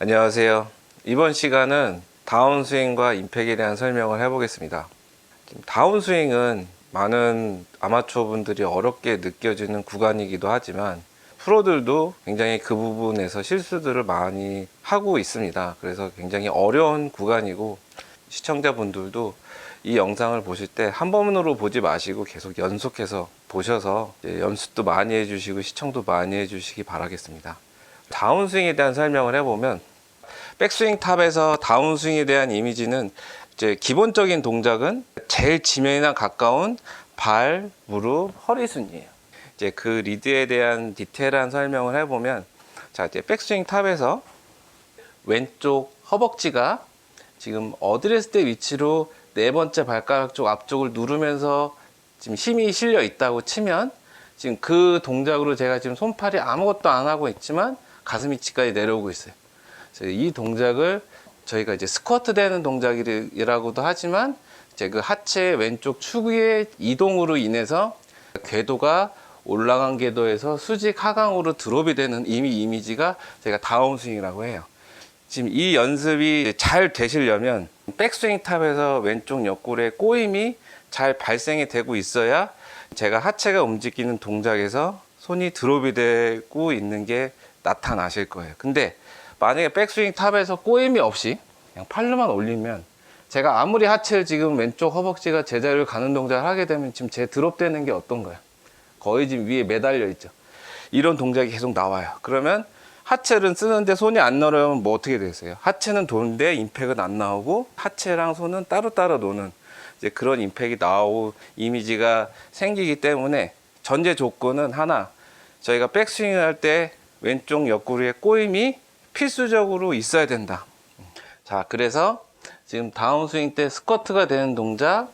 안녕하세요. 이번 시간은 다운스윙과 임팩에 대한 설명을 해보겠습니다. 다운스윙은 많은 아마추어 분들이 어렵게 느껴지는 구간이기도 하지만 프로들도 굉장히 그 부분에서 실수들을 많이 하고 있습니다. 그래서 굉장히 어려운 구간이고 시청자분들도 이 영상을 보실 때 한 번으로 보지 마시고 계속 연속해서 보셔서 연습도 많이 해주시고 시청도 많이 해주시기 바라겠습니다. 다운스윙에 대한 설명을 해보면 백스윙 탑에서 다운스윙에 대한 이미지는 이제 기본적인 동작은 제일 지면이나 가까운 발, 무릎, 허리 순이에요. 이제 그 리드에 대한 디테일한 설명을 해보면 자 이제 백스윙 탑에서 왼쪽 허벅지가 지금 어드레스 대 위치로 네 번째 발가락 쪽 앞쪽을 누르면서 지금 힘이 실려 있다고 치면 지금 그 동작으로 제가 지금 손팔이 아무것도 안 하고 있지만 가슴 위치까지 내려오고 있어요. 이 동작을 저희가 이제 스쿼트 되는 동작이라고도 하지만 이제 그 하체 왼쪽 축의 이동으로 인해서 궤도가 올라간 궤도에서 수직 하강으로 드롭이 되는 이미 이미지가 제가 다운스윙이라고 해요. 지금 이 연습이 잘 되시려면 백스윙 탑에서 왼쪽 옆구리에 꼬임이 잘 발생이 되고 있어야 제가 하체가 움직이는 동작에서 손이 드롭이 되고 있는 게 나타나실 거예요. 근데 만약에 백스윙 탑에서 꼬임이 없이 그냥 팔로만 올리면 제가 아무리 하체를 지금 왼쪽 허벅지가 제자리를 가는 동작을 하게 되면 지금 제 드롭되는 게 어떤가요? 거의 지금 위에 매달려 있죠. 이런 동작이 계속 나와요. 그러면 하체를 쓰는데 손이 안 나오면 뭐 어떻게 되세요? 하체는 도는데 임팩은 안 나오고 하체랑 손은 따로따로 노는 이제 그런 임팩이 나오고 이미지가 생기기 때문에 전제 조건은 하나 저희가 백스윙을 할 때 왼쪽 옆구리에 꼬임이 필수적으로 있어야 된다. 자, 그래서 지금 다운스윙 때 스쿼트가 되는 동작,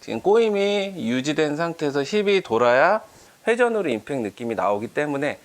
지금 꼬임이 유지된 상태에서 힙이 돌아야 회전으로 임팩 느낌이 나오기 때문에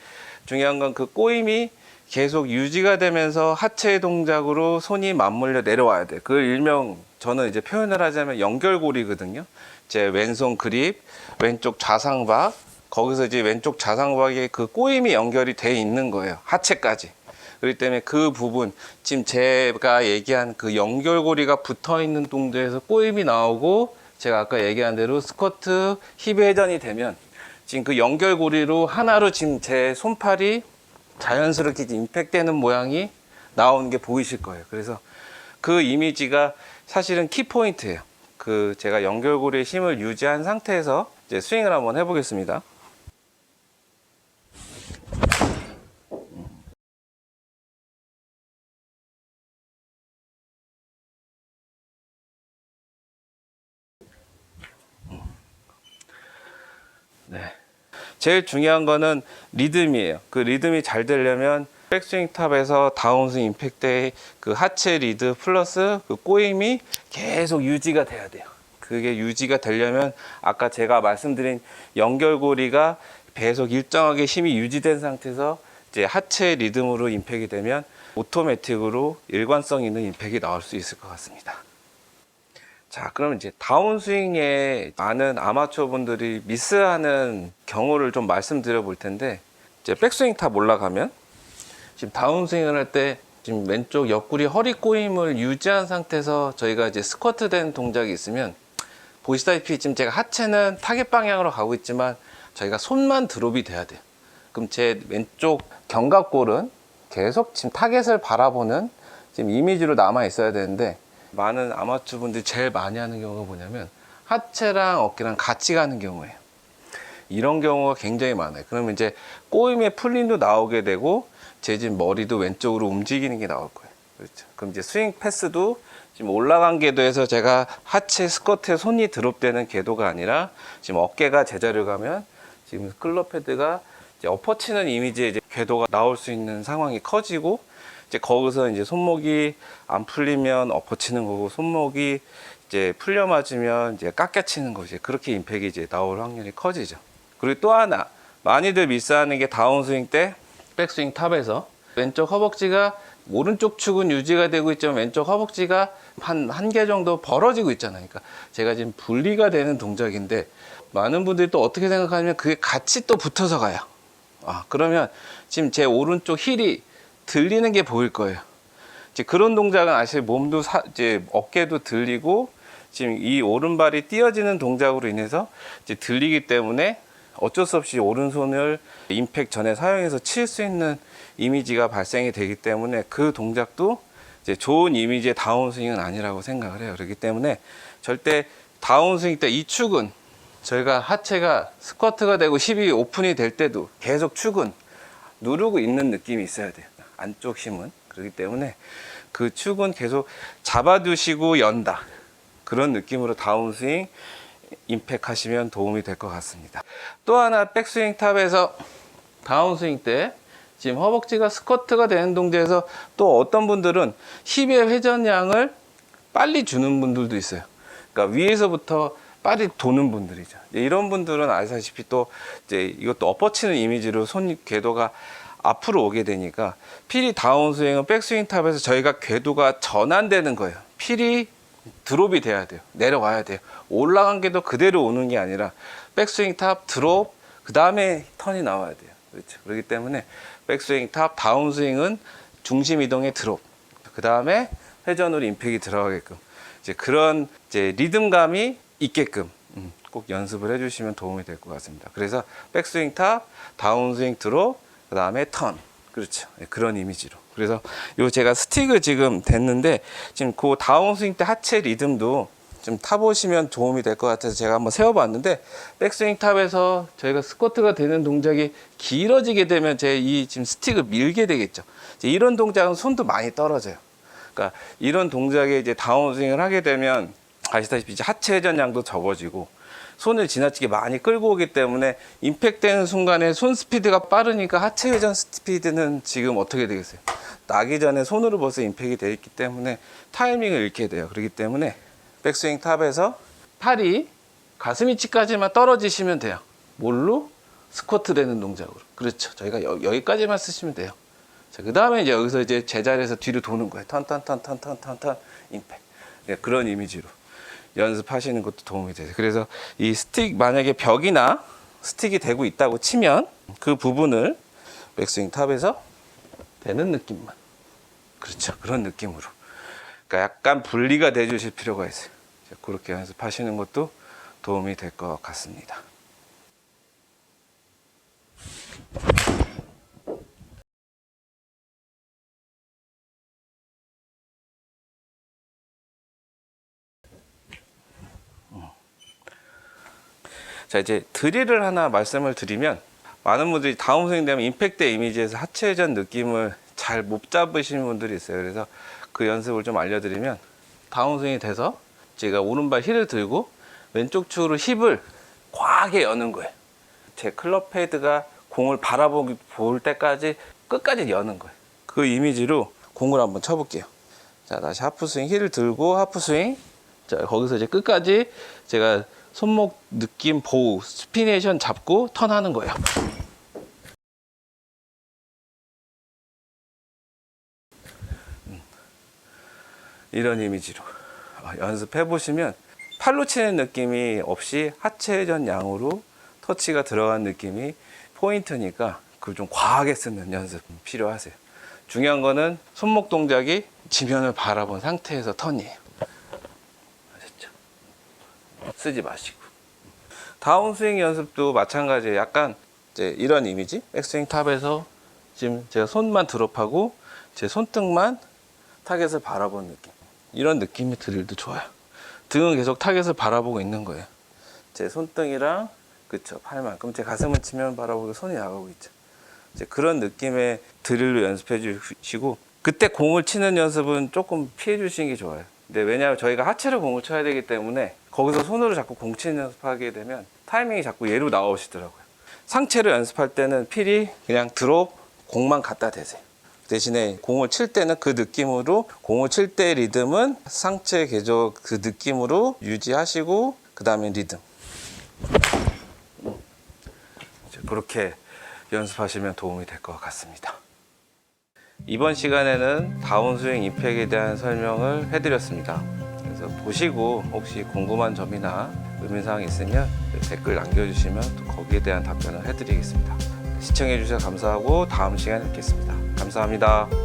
중요한 건 그 꼬임이 계속 유지가 되면서 하체 동작으로 손이 맞물려 내려와야 돼. 그 일명 저는 이제 표현을 하자면 연결고리거든요. 제 왼손 그립, 왼쪽 좌상박, 거기서 이제 왼쪽 좌상박에 그 꼬임이 연결이 돼 있는 거예요. 하체까지. 그렇기 때문에 그 부분, 지금 제가 얘기한 그 연결고리가 붙어 있는 동작에서 꼬임이 나오고 제가 아까 얘기한 대로 스쿼트 힙 회전이 되면 지금 그 연결고리로 하나로 지금 제 손팔이 자연스럽게 임팩되는 모양이 나오는 게 보이실 거예요. 그래서 그 이미지가 사실은 키포인트예요. 그 제가 연결고리의 힘을 유지한 상태에서 이제 스윙을 한번 해보겠습니다. 제일 중요한 거는 리듬이에요. 그 리듬이 잘 되려면 백스윙 탑에서 다운스윙 임팩 때그 하체 리드 플러스 그 꼬임이 계속 유지가 돼야 돼요. 그게 유지가 되려면 아까 제가 말씀드린 연결고리가 계속 일정하게 힘이 유지된 상태에서 이제 하체 리듬으로 임팩이 되면 오토매틱으로 일관성 있는 임팩이 나올 수 있을 것 같습니다. 자, 그럼 이제 다운스윙에 많은 아마추어 분들이 미스하는 경우를 좀 말씀드려 볼 텐데, 이제 백스윙 탑 올라가면, 지금 다운스윙을 할 때, 지금 왼쪽 옆구리 허리 꼬임을 유지한 상태에서 저희가 이제 스쿼트 된 동작이 있으면, 보시다시피 지금 제가 하체는 타겟 방향으로 가고 있지만, 저희가 손만 드롭이 돼야 돼요. 그럼 제 왼쪽 견갑골은 계속 지금 타겟을 바라보는 지금 이미지로 남아 있어야 되는데, 많은 아마추어 분들이 제일 많이 하는 경우가 뭐냐면 하체랑 어깨랑 같이 가는 경우예요. 이런 경우가 굉장히 많아요. 그러면 이제 꼬임의 풀림도 나오게 되고 제 지금 머리도 왼쪽으로 움직이는 게 나올 거예요. 그렇죠. 그럼 이제 스윙 패스도 지금 올라간 궤도에서 제가 하체 스쿼트에 손이 드롭되는 궤도가 아니라 지금 어깨가 제자리로 가면 지금 클럽 헤드가 엎어치는 이미지의 궤도가 나올 수 있는 상황이 커지고 이제 거기서 이제 손목이 안 풀리면 엎어치는 거고 손목이 이제 풀려 맞으면 이제 깎여치는 거지. 그렇게 임팩이 이제 나올 확률이 커지죠. 그리고 또 하나 많이들 미스하는 게 다운스윙 때 백스윙 탑에서 왼쪽 허벅지가 오른쪽 축은 유지가 되고 있지만 왼쪽 허벅지가 한 한 개 정도 벌어지고 있잖아요. 그러니까 제가 지금 분리가 되는 동작인데 많은 분들이 또 어떻게 생각하냐면 그게 같이 또 붙어서 가요. 아, 그러면 지금 제 오른쪽 힐이 들리는 게 보일 거예요. 이제 그런 동작은 사실 몸도 사, 이제 어깨도 들리고 지금 이 오른발이 띄어지는 동작으로 인해서 이제 들리기 때문에 어쩔 수 없이 오른손을 임팩 전에 사용해서 칠 수 있는 이미지가 발생이 되기 때문에 그 동작도 이제 좋은 이미지의 다운스윙은 아니라고 생각을 해요. 그렇기 때문에 절대 다운스윙 때 이 축은 저희가 하체가 스쿼트가 되고 힙이 오픈이 될 때도 계속 축은 누르고 있는 느낌이 있어야 돼요. 안쪽 힘은. 그렇기 때문에 그 축은 계속 잡아두시고 연다. 그런 느낌으로 다운스윙 임팩 하시면 도움이 될 것 같습니다. 또 하나 백스윙 탑에서 다운스윙 때 지금 허벅지가 스쿼트가 되는 동작에서 또 어떤 분들은 힙의 회전량을 빨리 주는 분들도 있어요. 그러니까 위에서부터 빨리 도는 분들이죠. 이런 분들은 아시다시피 또 이제 이것도 엎어치는 이미지로 손 궤도가 앞으로 오게 되니까 필이 다운스윙은 백스윙 탑에서 저희가 궤도가 전환되는 거예요. 필이 드롭이 돼야 돼요. 내려와야 돼요. 올라간 궤도 그대로 오는 게 아니라 백스윙 탑 드롭 그 다음에 턴이 나와야 돼요. 그렇죠. 그렇기 때문에 백스윙 탑 다운스윙은 중심 이동의 드롭 그 다음에 회전으로 임팩이 들어가게끔 이제 그런 이제 리듬감이 있게끔 음, 꼭 연습을 해주시면 도움이 될 것 같습니다. 그래서 백스윙 탑, 다운스윙 드롭, 그 다음에 턴. 그렇죠. 예, 그런 이미지로. 그래서 요 제가 스틱을 지금 됐는데 지금 그 다운스윙 때 하체 리듬도 좀 타보시면 도움이 될 것 같아서 제가 한번 세워봤는데 백스윙 탑에서 저희가 스쿼트가 되는 동작이 길어지게 되면 제 이 지금 스틱을 밀게 되겠죠. 이런 동작은 손도 많이 떨어져요. 그러니까 이런 동작에 이제 다운스윙을 하게 되면 아시다시피 이제 하체 회전량도 적어지고 손을 지나치게 많이 끌고 오기 때문에 임팩되는 순간에 손 스피드가 빠르니까 하체 회전 스피드는 지금 어떻게 되겠어요? 나기 전에 손으로 벌써 임팩이 돼 있기 때문에 타이밍을 잃게 돼요. 그렇기 때문에 백스윙 탑에서 팔이 가슴 위치까지만 떨어지시면 돼요. 뭘로? 스쿼트 되는 동작으로. 그렇죠. 저희가 여, 여기까지만 쓰시면 돼요. 자, 그 다음에 이제 여기서 이제 제자리에서 뒤로 도는 거예요. 턴, 턴, 턴, 턴, 턴, 턴, 턴, 임팩. 네, 그런 이미지로 연습하시는 것도 도움이 돼요. 그래서 이 스틱, 만약에 벽이나 스틱이 되고 있다고 치면 그 부분을 백스윙 탑에서 되는 느낌만. 그렇죠. 그런 느낌으로. 그러니까 약간 분리가 돼 주실 필요가 있어요. 자, 그렇게 연습하시는 것도 도움이 될 것 같습니다. 자 이제 드릴을 하나 말씀을 드리면 많은 분들이 다운스윙 되면 임팩트 이미지에서 하체 회전 느낌을 잘 못 잡으시는 분들이 있어요. 그래서 그 연습을 좀 알려드리면 다운 스윙이 돼서 제가 오른발 힐을 들고 왼쪽 축으로 힙을 과하게 여는 거예요. 제 클럽 헤드가 공을 바라보기 볼 때까지 끝까지 여는 거예요. 그 이미지로 공을 한번 쳐볼게요. 자 다시 하프 스윙 힐을 들고 하프 스윙 자 거기서 이제 끝까지 제가 손목 느낌 보호 스피네이션 잡고 턴하는 거예요. 음. 이런 이미지로 어, 연습해 보시면 팔로 치는 느낌이 없이 하체 회전 양으로 터치가 들어간 느낌이 포인트니까 그걸 좀 과하게 쓰는 연습 필요하세요. 중요한 거는 손목 동작이 지면을 바라본 상태에서 턴이에요. 아셨죠? 쓰지 마시고. 다운스윙 연습도 마찬가지예요. 약간 이제 이런 이미지. 백스윙 탑에서 지금 제가 손만 드롭하고 제 손등만 타겟을 바라보는 느낌. 이런 느낌의 드릴도 좋아요. 등은 계속 타겟을 바라보고 있는 거예요. 제 손등이랑 그쵸 팔만큼 제 가슴을 치면 바라보고 손이 나가고 있죠. 이제 그런 느낌의 드릴로 연습해 주시고 그때 공을 치는 연습은 조금 피해 주시는 게 좋아요. 근데 왜냐하면 저희가 하체로 공을 쳐야 되기 때문에 거기서 손으로 자꾸 공 치는 연습하게 되면 타이밍이 자꾸 얘로 나오시더라고요. 상체로 연습할 때는 필이 그냥 드롭 공만 갖다 대세요. 대신에 공을 칠 때는 그 느낌으로 공을 칠 때 리듬은 상체 개조 그 느낌으로 유지하시고 그 다음에 리듬 그렇게 연습하시면 도움이 될 것 같습니다. 이번 시간에는 다운스윙 임팩에 대한 설명을 해드렸습니다. 그래서 보시고 혹시 궁금한 점이나 의문사항 있으면 댓글 남겨주시면 또 거기에 대한 답변을 해드리겠습니다. 시청해주셔서 감사하고 다음 시간에 뵙겠습니다. 감사합니다.